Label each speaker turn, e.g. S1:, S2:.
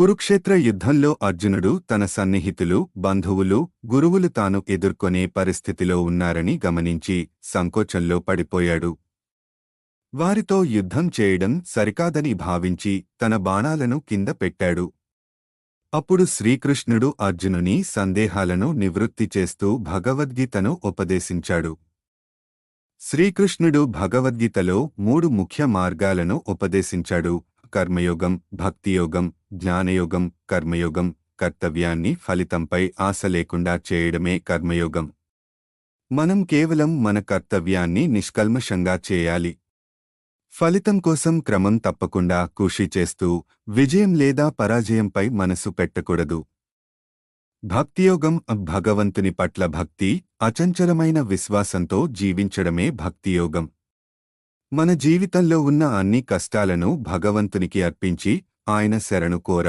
S1: కురుక్షేత్ర యుద్ధంలో అర్జునుడు తన సన్నిహితులు బంధువులు గురువులు తాను ఎదుర్కొనే పరిస్థితిలో ఉన్నారని గమనించి సంకోచంలో పడిపోయాడు. వారితో యుద్ధం చేయడం సరికాదని భావించి తన బాణాలను కింద పెట్టాడు. అప్పుడు శ్రీకృష్ణుడు అర్జునుని సందేహాలను నివృత్తి చేస్తూ భగవద్గీతను ఉపదేశించాడు. శ్రీకృష్ణుడు భగవద్గీతలో మూడు ముఖ్య మార్గాలను ఉపదేశించాడు. కర్మయోగం భక్తియోగం జ్ఞానయోగం కర్మయోగం కర్తవ్యాన్ని ఫలితంపై ఆశ లేకుండా చేయడమే కర్మయోగం. మనం కేవలం మన కర్తవ్యాన్ని నిష్కల్మషంగా చేయాలి. ఫలితం కోసం క్రమం తప్పకుండా కృషి చేస్తూ విజయం లేదా పరాజయంపై మనసు పెట్టకూడదు. భక్తియోగం భగవంతుని పట్ల భక్తి అచంచలమైన విశ్వాసంతో జీవించడమే భక్తియోగం. మన జీవితంలో ఉన్న అన్ని కష్టాలను భగవంతునికి అర్పించి ఆయన శరణు కోర